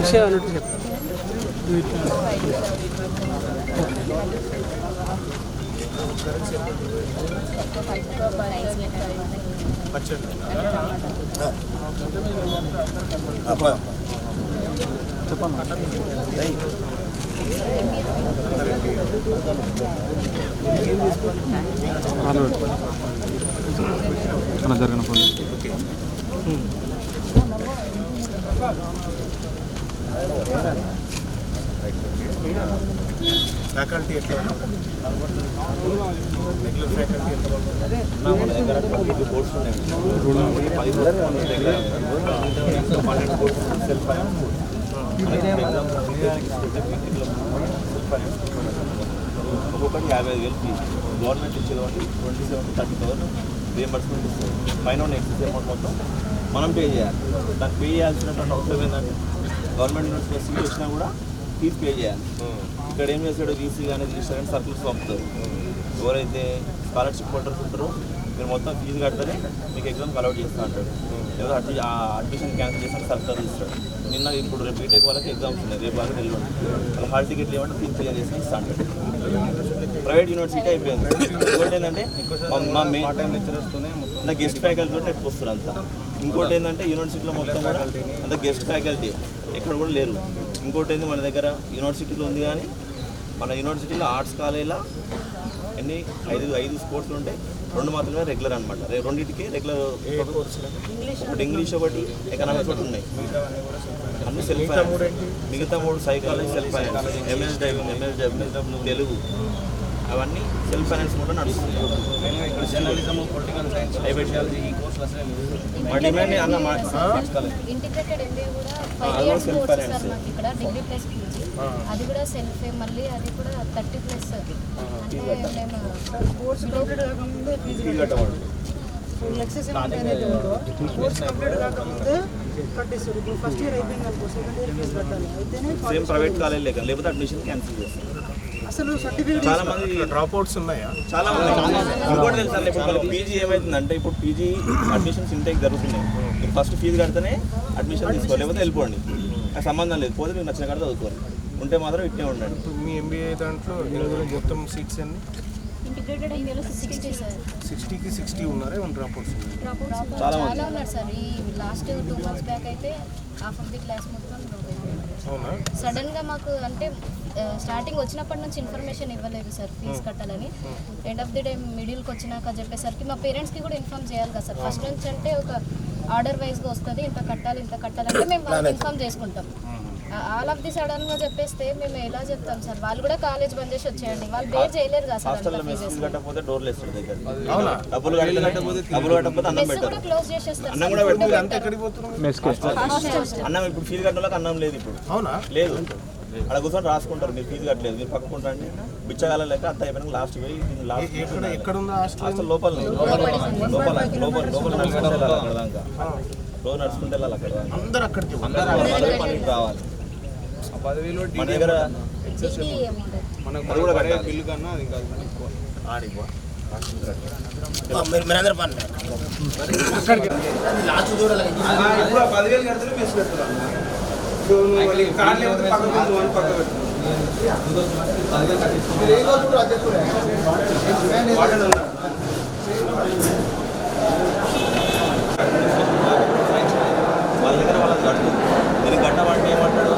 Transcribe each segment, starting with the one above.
విషయం అన్నట్టు చెప్పు. అలా జరిగిన పని ఫ్యాకల్టీ ఎట్లా రెగ్యులర్ ఫ్యాకల్టీ ఎట్లా ఒక్కొక్కటి యాభై ఐదు వేలు ఫీజు గవర్నమెంట్ ఇచ్చేది ఒకటి twenty seven thirty thousand reimbursement ఇస్తుంది పైన ఉన్న ఎక్సెస్ అమౌంట్ మొత్తం మనం పే చేయాలి దానికి పే చేయాల్సినటువంటి అవసరం ఏంటంటే గవర్నమెంట్ యూనివర్సిటీ వచ్చినా కూడా ఫీజు పే చేయాలి. ఇక్కడ ఏం చేస్తాడు? వీసీ కానీ రిజిస్టర్ కానీ సర్కిల్స్ పంపుతారు ఎవరైతే స్కాలర్షిప్ హోల్డర్స్ ఉంటారో మీరు మొత్తం ఫీజు కడితేనే మీకు ఎగ్జామ్కి అలౌట్ చేస్తా అంటాడు. లేదా అడ్మి ఆ అడ్మిషన్ క్యాన్సిల్ చేసిన సర్కులర్ ఇస్తాడు. నిన్న ఇప్పుడు రేపు బీటెక్ వాళ్ళకి ఎగ్జామ్స్ ఉన్నాయి. రేపు వాళ్ళకి వెళ్ళి వాళ్ళు హాల్ టికెట్లు ఇవ్వండి ఫీజు క్లియర్ చేసి ఇస్తా అంటాడు. ప్రైవేట్ యూనివర్సిటీ అయిపోయింది. ఇంకోటి ఏంటంటే మా- మెయిన్ టైం లెక్చరర్స్తోనే నా గెస్ట్ ఫ్యాకల్టీ తోటి ఎక్కువ వస్తారు అంతా. ఇంకోటి ఏంటంటే యూనివర్సిటీలో మొత్తం కూడా అంత గెస్ట్ ఫ్యాకల్టీ ఎక్కడ కూడా లేరు. ఇంకోటి ఏంది మన దగ్గర యూనివర్సిటీలో ఉంది కానీ మన యూనివర్సిటీలో ఆర్ట్స్ కాలేజీలో ఎన్ని? ఐదు ఐదు స్పోర్ట్స్లు ఉంటాయి రెండు మాత్రమే రెగ్యులర్ అనమాట రెండింటికి రెగ్యులర్ ఒకటి ఇంగ్లీష్ ఒకటి ఎకనామిక్స్ ఒకటి ఉన్నాయి. అన్ని సెల్ఫ్ మిగతా మూడు psychology self MS diving MS W Telugu. అవన్నీ సెల్ఫ్ ఫైనాన్స్ కూడా నడుస్తున్నాయి. జర్నలిజం పొలిటికల్ సైన్స్ అయిపోయి ఈ కోర్సులు అసలు మా డిమాండ్ అన్న మా ఇంటిగ్రేటెడ్ ఎంబీఏ కూడా. సార్ మాకు ఇక్కడ డిగ్రీ ప్లస్ పీజీ అది కూడా సెల్ఫ్ మళ్ళీ అది కూడా థర్టీ ప్లస్ అంటే కోర్స్ ఫీజు కట్టవాడు ఎక్సెస్ అనేది కోర్స్ కంప్లీట్ కాకముందే కట్టేస్తారు. ఇప్పుడు ఫస్ట్ ఇయర్ అయిపోయింది అనుకో సెకండ్ ఇయర్ ఫీజు కట్టాలి. అయితేనే సేమ్ ప్రైవేట్ కాలేజ్ లేక లేకపోతే అడ్మిషన్ క్యాన్సిల్ చేస్తారు. చాలా మంది డ్రాప్ అవుట్స్ ఉన్నాయా? చాలా మంది ఇంకోటి తెలుసా ఇప్పుడు వాళ్ళకి పీజీ ఏమైతుందంటే ఇప్పుడు పీజీ అడ్మిషన్స్ ఇంటేక్ జరుగుతున్నాయి. మీరు ఫస్ట్ ఫీజు కడితేనే అడ్మిషన్ తీసుకోవాలి లేకపోతే వెళ్ళిపోండి. నాకు సంబంధం లేదు. పోతే మీకు నచ్చిన కాడ చదువుకోవాలి. ఉంటే మాత్రం ఇట్టే ఉండండి. ఇప్పుడు మీ ఎంబీఏ దాంట్లో మొత్తం సీట్స్ అన్ని సిక్స్టీకి సిక్స్టీ ఉన్నారా? డ్రాప్ అవుట్స్ చాలా ఉన్నారు సార్. ఈ లాస్ట్ టూ మంత్స్ బ్యాక్ అయితే హాఫ్ ఆఫ్ ది క్లాస్ మొత్తం drop అయిపోయింది. అవునా? సడన్గా మాకు అంటే స్టార్టింగ్ వచ్చినప్పటి నుంచి ఇన్ఫర్మేషన్ ఇవ్వలేదు సార్ ఫీజు కట్టాలని. ఎండ్ ఆఫ్ ది డే మిడిల్కి వచ్చినాక చెప్పేసరికి మా పేరెంట్స్కి కూడా ఇన్ఫార్మ్ చేయాలి కదా సార్. ఫస్ట్ నుంచి అంటే ఒక ఆర్డర్ వైజ్గా వస్తుంది ఇంత కట్టాలి ఇంత కట్టాలంటే మేము ఇన్ఫార్మ్ చేసుకుంటాం. ఆల్ ఆఫ్ ది సడన్గా చెప్పేస్తే మేము ఎలా చెప్తాం సార్? వాళ్ళు కూడా కాలేజ్ బంద్ చేసి వచ్చేయండి. వాళ్ళు బేర్ చేయలేరు కదా సార్ హాస్టల్లో అంత మెస్ ఫీజెస్ ఫీజు కట్టకపోతే డోర్లు వేస్తాడు దగ్గర అవునా? డబ్బులు కట్టకపోతే డబ్బులు కట్టకపోతే అన్నం పెట్టారు. క్లోజ్ చేసేస్తారు అన్నం కూడా పెట్టారు అంతా ఎక్కడికి పోతున్నారు? అన్నం ఇప్పుడు ఫీజు కట్టాలకు అన్నం లేదు ఇప్పుడు. అవునా? లేదు. అక్కడ కూర్చొని రాసుకుంటారు. మీరు ఫీజు కట్టలేదు. మీరు పక్కకుంటా అంటే బిచ్చగాల లెక్క అంత అయిపోయిన లాస్ట్ పోయి లాస్ట్ ఎక్కడ ఎక్కడ ఉందా హాస్టల్? లోపల లోపల లోపల లోపల లోపల నడుచుకుంటే వెళ్ళాలి అక్కడ దాకా. రోజు నడుచుకుంటే వెళ్ళాలి అక్కడ అందరు అక్కడికి అందరూ రావాలి మన దగ్గర అమౌంట్ అది కూడా కట్టాలి. బిల్లు కన్నా అది కాదు ఆడిపో పదివేలు కడితే మెస్ పెట్టుకున్నాను ఇప్పుడు నువ్వు వాళ్ళకి కార్డు లేకపోతే పక్క పెట్టు అని పక్క పెట్టు వాడను ఉన్నా. వాళ్ళ దగ్గర వాళ్ళకి కట్టు దీనికి వాడిని ఏమంటాడు?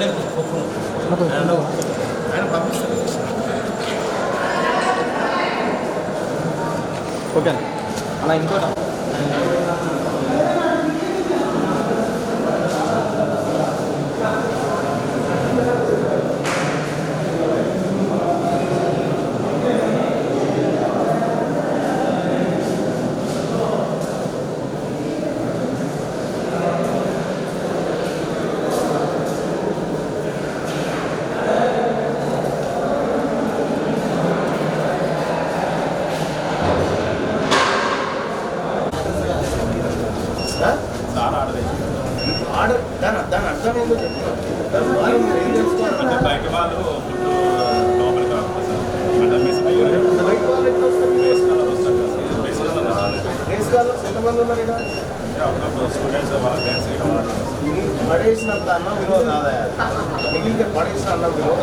నేనే ఆయన పంపిస్తాను ఓకే అన్న. ఇంకోటా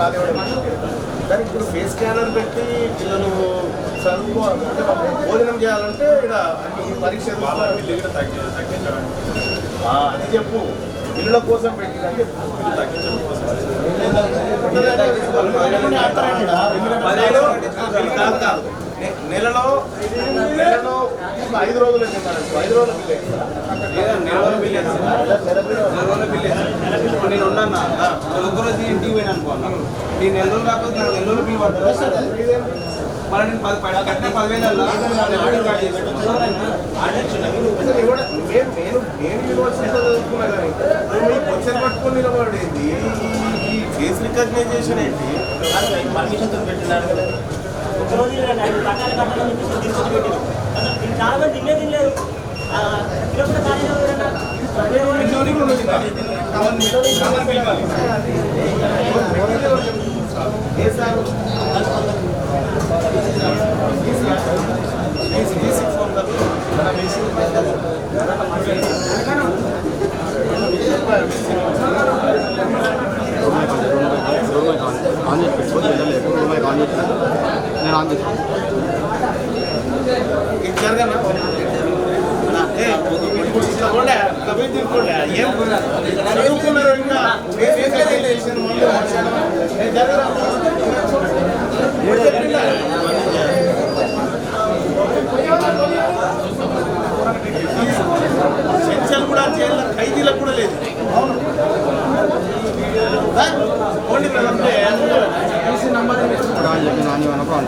రానివ్వడం కానీ ఇప్పుడు ఫేస్ స్కానర్ పెట్టి పిల్లలు చదువుకోవాలి అంటే భోజనం చేయాలంటే ఇక్కడ పరీక్ష తగ్గించడం అది చెప్పు. పిల్లల కోసం పెట్టిందని చెప్పు. కోసం నెలలో నెలలో ఐదు రోజులు ఐదు రోజులు నెల రోజులు బిల్లేదు నెల నేను ఉన్నాను? నేను ఒక్కరోజు ఇంటికి పోయినా కాకపోతే నెల రోజులు బిల్ పడుతుంది? మరి నేను పది పది కట్టిన పదివేలలో ఆర్డర్ కార్డ్ నేను నేను నేను యూనివర్సిటీలో చదువుకున్నా పట్టుకుని నిలబడేది ఈ ఫేస్ రికగ్నైజేషన్ ఏంటి? పర్మిషన్ పెట్టినారు కదా. ఒకరోజు కట్టాలి కట్టాలని తీసుకొచ్చి పెట్టినారు. చాలా మంది తినలేదు తినలేదు తినకుండా ఖాళీ ఎవరైనా ఏ సార్ ఆన్ చేసి పెట్టుకోవచ్చు వెళ్ళలేదు రూమ్ అయితే ఆన్ చేసిన నేను ఆన్ చేసిన ఇది జరగనా ఏ, ఇప్పుడు ఇట్లా ఇట్లా పోయి తిరుక్కోండి. ఏం చదువుకున్నారు ఇంకా ఫేస్ రికగ్నైజేషన్ మళ్ళీ వర్షాలు. ఏ, జరగరా? ఎవరు చెప్పిందా? శిక్షలు కూడా జైల్లో ఖైదీలకు కూడా లేదు ఆ? పోండి బ్రదర్. ఇప్పుడు ఆన్ చెప్పి నాని అనప్పుడు ఆన్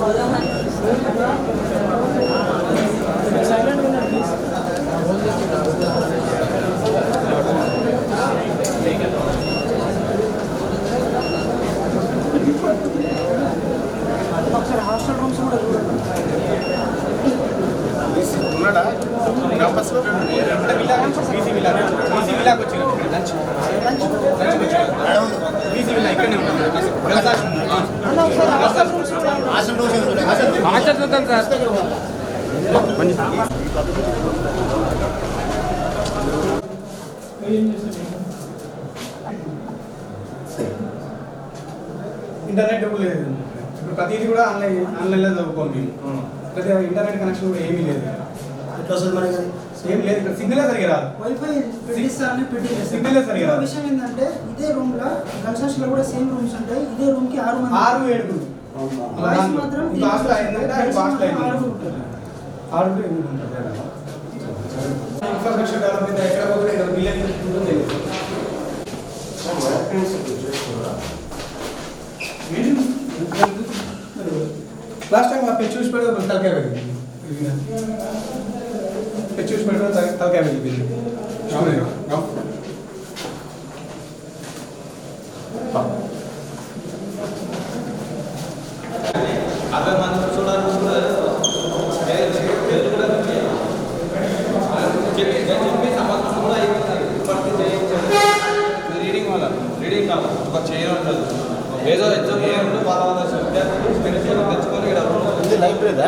జరగను ఒకసారి హాస్టల్ రూమ్స్ కూడా చూడండి ఉన్నాడా క్యాంపస్లో బీసీ విలా బీసీ విలాకి వచ్చిన లంచ్ బీసీ విలా ఇక్కడనే ఉంటుంది అన్న ఒకసారి హాస్టల్ రూమ్స్ చూడండి హాస్టల్ చూద్దాం సార్ ఇంటర్నెట్ లేదు. ఇప్పుడు ప్రతిదీ కూడా ఆన్లైన్ ఆన్లైన్లో చదువుకోవాలి మేము. ప్రతి ఇంటర్నెట్ కనెక్షన్ కూడా ఏమీ లేదు. ఎట్లా వస్తుంది మరి అది? ఏం లేదు ఇక్కడ సిగ్నల్ సరిగా రాదు. వైఫై పెట్టిస్తారని పెట్టింది. సిగ్నల్ సరిగా రాదు. విషయం ఏంటంటే ఇదే రూమ్లో గర్ల్స్లో కూడా సేమ్ రూమ్స్ ఉంటాయి. ఇదే రూమ్కి ఆరు మంది ఆరు ఏడుగురు. మాత్రం హాస్టల్ అయిందంటే హాస్టల్ మాత్రం అయింది. ఆరు ఇన్ఫ్రాస్ట్రక్చర్ డెవలప్మెంట్ ఎక్కడ పోతే ఇక్కడ లాస్ట్ టైం ఆ పెచ్చు చూసి పెడితే ఒక తలకాయ వెళ్ళింది పెచ్చు చూసి పెడితే తల- తలకాయ వెళ్ళిపోయింది అదే మనం చూడాలి రీడింగ్ వల్ల రీడింగ్ కాదు ఒక చేయడం ఉంటుంది ఏదో ఎగ్జామ్ ఏముందో వాళ్ళ వాళ్ళ విద్యార్థులు పెన్షన్ తెచ్చుకొని ఇక్కడ ఇది లైబ్రరీదా ఏమి ఫ్యాన్లు లేవమ్మా ఫ్యాన్లు కూడా లేవు ఫ్యాన్లు లేవు ఏమీ లేవు ఉండదు ఫ్యాన్లు కూడా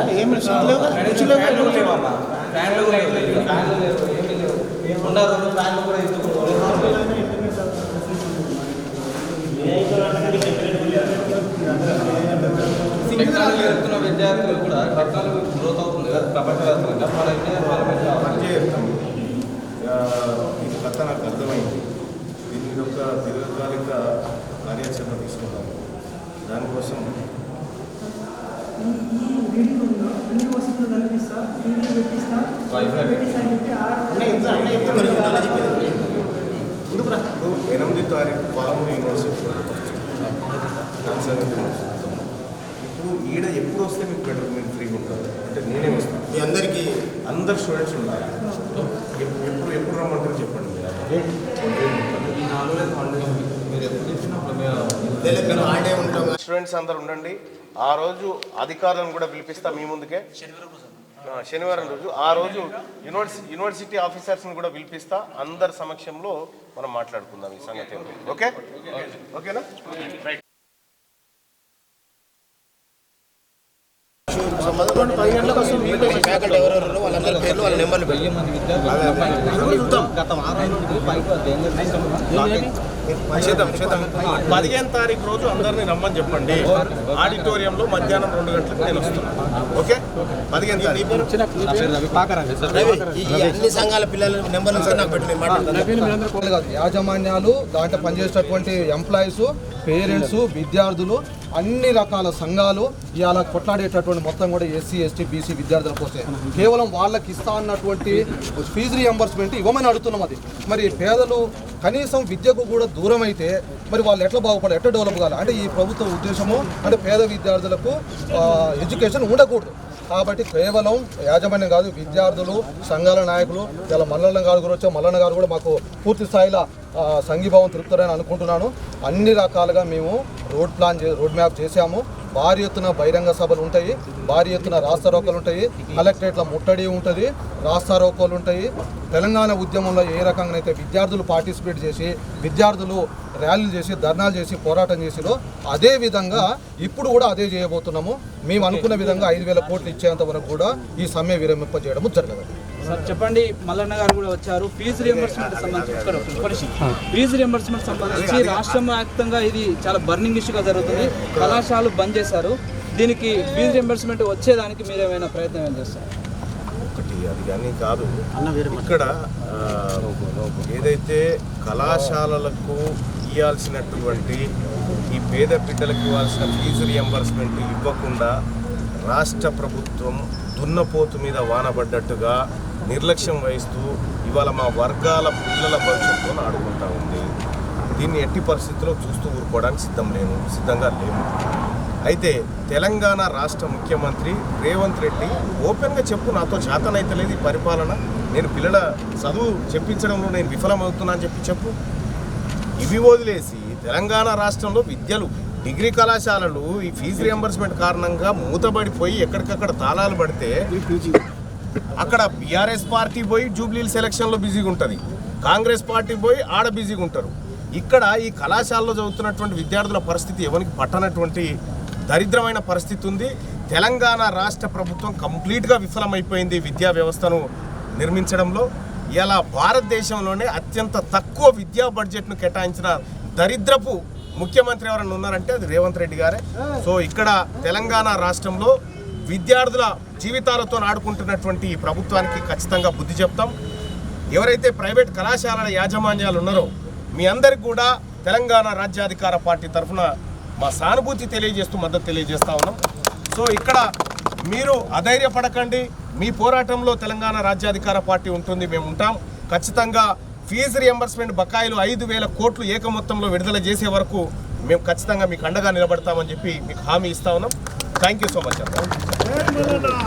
టెక్నాలజీ ఎత్తున్న విద్యార్థులు కూడా టెక్నాలజీ గ్రోత్ అవుతుంది కదా ప్రపంచవ్యాప్తంగా మన ఆ, ఇది కథ నాకు అర్థమైంది. దీని ఒక దీర్ఘకాలిక కార్యాచరణ తీసుకున్నాం దానికోసం అన్ని వసతులు కల్పిస్తా పెట్టిస్తా. పెట్టిస్తా చెప్పి ఎనిమిది తారీఖు పాలమూరు యూనివర్సిటీ. ఇప్పుడు ఈడ ఎప్పుడు వస్తే మీకు బెటర్ మీరు ఫ్రీగా ఉంటారు. అంటే నేనే వస్తాను మీ అందరికీ? అందరు స్టూడెంట్స్ ఉన్నారు ఎప్పుడు ఎప్పుడు ఎప్పుడు రమ్మంటారు చెప్పండి స్టూడెంట్స్ అందరు ఉండండి. ఆ రోజు అధికారులను కూడా పిలిపిస్తా మీ ముందుకే. ఆ, శనివారం రోజు. ఆ రోజు యూనివర్సిటీ యూనివర్సిటీ ఆఫీసర్స్ని కూడా పిలిపిస్తా అందరి సమక్షంలో మనం మాట్లాడుకుందాం ఈ సంగతి ఓకే? ఓకేనా? పదకొండు పది గంటలకు వస్తుంది మీకు ఫ్యాకల్టీ ఎవరెవరు? వాళ్ళందరి పేర్లు వాళ్ళ నెంబర్లు పదిహేను తారీఖు రోజు అందరినీ రమ్మని చెప్పండి. ఆడిటోరియంలో మధ్యాహ్నం రెండు గంటలకు నేను వస్తున్నాను ఓకే? పదిహేను తారీఖు. సంఘాల పిల్లల నెంబర్ యాజమాన్యాలు దాంట్లో పనిచేసేటటువంటి ఎంప్లాయీస్ పేరెంట్స్ విద్యార్థులు అన్ని రకాల సంఘాలు ఇవాళ కొట్లాడేటటువంటి మొత్తం కూడా ఎస్సీ ఎస్టీ బీసీ విద్యార్థుల కోసమే కేవలం వాళ్ళకి ఇస్తా అన్నటువంటి ఫీజు రియంబర్స్మెంట్ ఇవ్వమని అడుగుతున్నాం అది. మరి పేదలు కనీసం విద్యకు కూడా దూరం అయితే మరి వాళ్ళు ఎట్లా బాగుపడాలి ఎట్లా డెవలప్ కావాలి? అంటే ఈ ప్రభుత్వ ఉద్దేశము అంటే పేద విద్యార్థులకు ఎడ్యుకేషన్ ఉండకూడదు. కాబట్టి కేవలం యాజమాన్యం కాదు విద్యార్థులు సంఘాల నాయకులు ఇలా మల్లన్న గారు కూడా మల్లన్న గారు కూడా మాకు పూర్తి స్థాయిలో సంఘీభావం తెలుపుతారని అనుకుంటున్నాను. అన్ని రకాలుగా మేము రోడ్ ప్లాన్ చే రోడ్ మ్యాప్ చేశాము. భారీ ఎత్తున బహిరంగ సభలు ఉంటాయి భారీ ఎత్తున రాస్తారోకలు ఉంటాయి కలెక్టరేట్ల ముట్టడి ఉంటుంది రాస్తారోకలు ఉంటాయి. తెలంగాణ ఉద్యమంలో ఏ రకంగా అయితే విద్యార్థులు పార్టిసిపేట్ చేసి విద్యార్థులు ర్యాలీలు చేసి ధర్నాలు చేసి పోరాటం చేసిరో అదే విధంగా ఇప్పుడు కూడా అదే చేయబోతున్నాము. మేము అనుకున్న విధంగా ఐదు వేల కోట్లు ఇచ్చేంత వరకు కూడా ఈ సమ్మె విరమింప చేయడం జరగదు. సార్ చెప్పండి. మల్లన్న గారు కూడా వచ్చారు. ఫీజు రియంబర్స్మెంట్ సంబంధించి. ఫీజు రియంబర్స్మెంట్ సంబంధించి రాష్ట్ర వ్యాప్తంగా ఇది చాలా బర్నింగ్ ఇష్యూగా జరుగుతుంది. కళాశాలలు బంద్ చేశారు. దీనికి ఫీజు రియంబర్స్మెంట్ వచ్చేదానికి మీరు ఏమైనా ప్రయత్నం ఏం చేస్తారు? ఒకటి అది కానీ కాదు. ఇక్కడ ఏదైతే కళాశాలలకు ఇవ్వాల్సినటువంటి ఈ పేద బిడ్డలకు ఇవ్వాల్సిన ఫీజు రియంబర్స్మెంట్ ఇవ్వకుండా రాష్ట్ర ప్రభుత్వం దున్నపోతు మీద వానబడ్డట్టుగా నిర్లక్ష్యం వహిస్తూ ఇవాళ మా వర్గాల పిల్లల భవిష్యత్తును ఆడుకుంటా ఉంది. దీన్ని ఎట్టి పరిస్థితుల్లో చూస్తూ ఊరుకోవడానికి సిద్ధం లేను సిద్ధంగా లేము. అయితే తెలంగాణ రాష్ట్ర ముఖ్యమంత్రి రేవంత్ రెడ్డి ఓపెన్గా చెప్పు నాతో చేతనైతే లేదు ఈ పరిపాలన. నేను పిల్లల చదువు చెప్పించడంలో నేను విఫలమవుతున్నా అని చెప్పి చెప్పు. ఇవి వదిలేసి తెలంగాణ రాష్ట్రంలో విద్యలు డిగ్రీ కళాశాలలు ఈ ఫీజు రియంబర్స్మెంట్ కారణంగా మూతబడిపోయి ఎక్కడికక్కడ తాళాలు పడితే అక్కడ బీఆర్ఎస్ పార్టీ పోయి జూబ్లీ సెలక్షన్లో బిజీగా ఉంటుంది. కాంగ్రెస్ పార్టీ పోయి ఆడ బిజీగా ఉంటారు. ఇక్కడ ఈ కళాశాలలో చదువుతున్నటువంటి విద్యార్థుల పరిస్థితి ఎవరికి పట్టనటువంటి దరిద్రమైన పరిస్థితి ఉంది. తెలంగాణ రాష్ట్ర ప్రభుత్వం కంప్లీట్గా విఫలమైపోయింది విద్యా వ్యవస్థను నిర్మించడంలో. ఇలా భారతదేశంలోనే అత్యంత తక్కువ విద్యా బడ్జెట్ను కేటాయించిన దరిద్రపు ముఖ్యమంత్రి ఎవరైనా ఉన్నారంటే అది రేవంత్ రెడ్డి గారే. సో ఇక్కడ తెలంగాణ రాష్ట్రంలో విద్యార్థుల జీవితాలతో ఆడుకుంటున్నటువంటి ఈ ప్రభుత్వానికి ఖచ్చితంగా బుద్ధి చెప్తాం. ఎవరైతే ప్రైవేట్ కళాశాలల యాజమాన్యాలు ఉన్నారో మీ అందరికి కూడా తెలంగాణ రాజ్యాధికార పార్టీ తరఫున మా సానుభూతి తెలియజేస్తూ మద్దతు తెలియజేస్తా ఉన్నాం. సో ఇక్కడ మీరు అధైర్యపడకండి. మీ పోరాటంలో తెలంగాణ రాజ్యాధికార పార్టీ ఉంటుంది మేము ఉంటాం. ఖచ్చితంగా ఫీజు రియంబర్స్మెంట్ బకాయిలు ఐదు వేల కోట్లు ఏక మొత్తంలో విడుదల చేసే వరకు మేము ఖచ్చితంగా మీకు అండగా నిలబడతామని చెప్పి మీకు హామీ ఇస్తా ఉన్నాం. Thank you so much